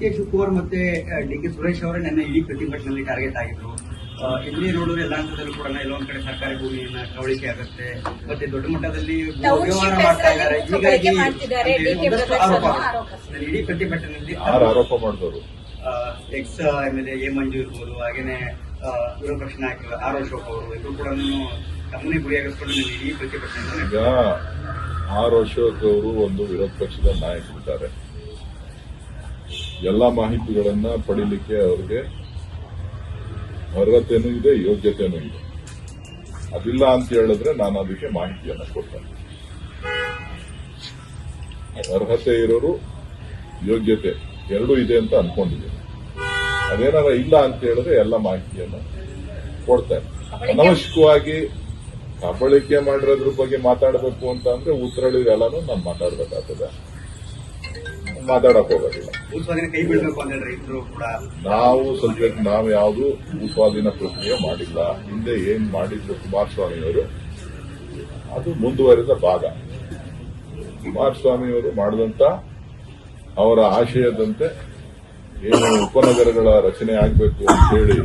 K Shivakumar ಮತ್ತೆ D K Suresh ಅವರೇ ನನ್ನ ಇಡೀ ಪ್ರತಿಭಟನೆಯಲ್ಲಿ ಟಾರ್ಗೆಟ್ ಆಗಿದ್ರು. ಆ, ಇಲ್ಲಿ ನೋಡಿದ್ರೆ ಎಲ್ಲ ಹಂತದಲ್ಲೂ ಕೂಡ ಎಲ್ಲೊಂದ್ ಕಡೆ ಸರ್ಕಾರಿ ಭೂಮಿಯನ್ನ ಕವಳಿಕೆ ಆಗುತ್ತೆ ಮತ್ತೆ ದೊಡ್ಡ ಮಟ್ಟದಲ್ಲಿ ವ್ಯವಹಾರ ಮಾಡ್ತಾ ಇದ್ದಾರೆ. ಹೀಗಾಗಿ ಒಂದಷ್ಟು ಆರೋಪ ಇಡೀ ಪ್ರತಿಭಟನೆಯಲ್ಲಿ ಆರೋಪ ಮಾಡಿದವರು? Ex M L A Manju ಇರ್ಬೋದು ಹಾಗೇನೆ ಆ, ವಿರೋಧ ಪಕ್ಷ ನಾಯಕರು ಆರ್ ಅಶೋಕ್ ಅವರು ಇವರು ಕೂಡ ತಮ್ಮನೇ ಗುರಿಯಾಗಿಸ್ಕೊಂಡು ನಾನು ಇಡೀ ಪ್ರತಿಭಟನೆ ಆರ್ ಅಶೋಕ್ ಅವರು ಒಂದು ವಿರೋಧ ಪಕ್ಷದ ನಾಯಕರಿದ್ದಾರೆ. ಎಲ್ಲ ಮಾಹಿತಿಗಳನ್ನ ಪಡೀಲಿಕ್ಕೆ ಅವರಿಗೆ ಅರ್ಹತೆನೂ ಇದೆ ಯೋಗ್ಯತೆನೂ ಇದೆ. ಅದಿಲ್ಲ ಅಂತ ಹೇಳಿದ್ರೆ ನಾನು ಅದಕ್ಕೆ ಮಾಹಿತಿಯನ್ನು ಕೊಡ್ತೇನೆ. ಅರ್ಹತೆ ಇರೋರು ಯೋಗ್ಯತೆ ಎರಡೂ ಇದೆ ಅಂತ ಅನ್ಕೊಂಡಿದ್ದೀನಿ. ಅದೇನಾರ ಇಲ್ಲ ಅಂತ ಹೇಳಿದ್ರೆ ಎಲ್ಲ ಮಾಹಿತಿಯನ್ನು ಕೊಡ್ತೇನೆ. ಅನವಶ್ಯಕವಾಗಿ ಕಬಳಿಕೆ ಮಾಡಿರೋದ್ರ ಬಗ್ಗೆ ಮಾತಾಡಬೇಕು ಅಂತ ಅಂದ್ರೆ ಉತ್ತರಳಿರೆಲ್ಲಾನು ನಾನು ಮಾತಾಡಬೇಕಾಗ್ತದೆ. ಮಾತಾಡಕ್ ಹೋಗೋದಿಲ್ಲ. ನಾವು ಸದ್ಯಕ್ಕೆ ನಾವು ಯಾವುದು ಭೂಸ್ವಾಧೀನ ಪ್ರಕ್ರಿಯೆ ಮಾಡಿಲ್ಲ. ಹಿಂದೆ ಏನ್ ಮಾಡಿದ್ರು ಕುಮಾರಸ್ವಾಮಿಯವರು, ಅದು ಮುಂದುವರೆದ ಭಾಗ. ಕುಮಾರಸ್ವಾಮಿಯವರು ಮಾಡಿದಂತ ಅವರ ಆಶಯದಂತೆ ಏನು ಉಪನಗರಗಳ ರಚನೆ ಆಗಬೇಕು ಅಂತ ಹೇಳಿ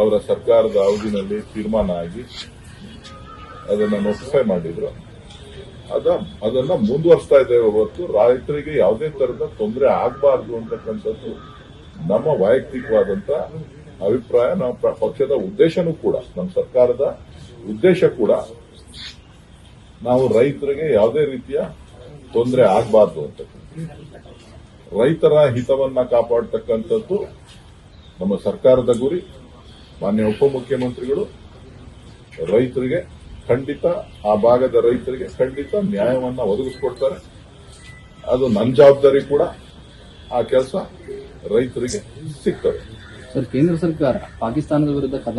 ಅವರ ಸರ್ಕಾರದ ಅವಧಿನಲ್ಲಿ ತೀರ್ಮಾನ ಆಗಿ ಅದನ್ನು ನೋಟಿಫೈ ಮಾಡಿದ್ರು. ಅದ, ಅದನ್ನ ಮುಂದುವರಿಸ್ತಾ ಇದ್ದೇವೆ ಹೊರತು ರೈತರಿಗೆ ಯಾವುದೇ ತರದ ತೊಂದರೆ ಆಗಬಾರ್ದು ಅಂತಕ್ಕಂಥದ್ದು ನಮ್ಮ ವೈಯಕ್ತಿಕವಾದಂತ ಅಭಿಪ್ರಾಯ, ನಮ್ಮ ಪಕ್ಷದ ಉದ್ದೇಶನೂ ಕೂಡ, ನಮ್ಮ ಸರ್ಕಾರದ ಉದ್ದೇಶ ಕೂಡ ನಾವು ರೈತರಿಗೆ ಯಾವುದೇ ರೀತಿಯ ತೊಂದರೆ ಆಗಬಾರ್ದು ಅಂತ ರೈತರ ಹಿತವನ್ನ ಕಾಪಾಡತಕ್ಕಂಥದ್ದು ನಮ್ಮ ಸರ್ಕಾರದ ಗುರಿ, ಮಾನ್ಯ ಉಪಮುಖ್ಯಮಂತ್ರಿಗಳು, ರೈತರಿಗೆ ಖಂಡಿತ ಆ ಭಾಗದ ರೈತರಿಗೆ ಖಂಡಿತ ನ್ಯಾಯವನ್ನ ಒದಗಿಸ್ಕೊಡ್ತಾರೆ. ಅದು ನನ್ನ ಜವಾಬ್ದಾರಿ ಕೂಡ ಆ ಕೆಲಸ ರೈತರಿಗೆ ಸಿಗ್ತದೆ. ಕೇಂದ್ರ ಸರ್ಕಾರ ಪಾಕಿಸ್ತಾನದ ವಿರುದ್ಧ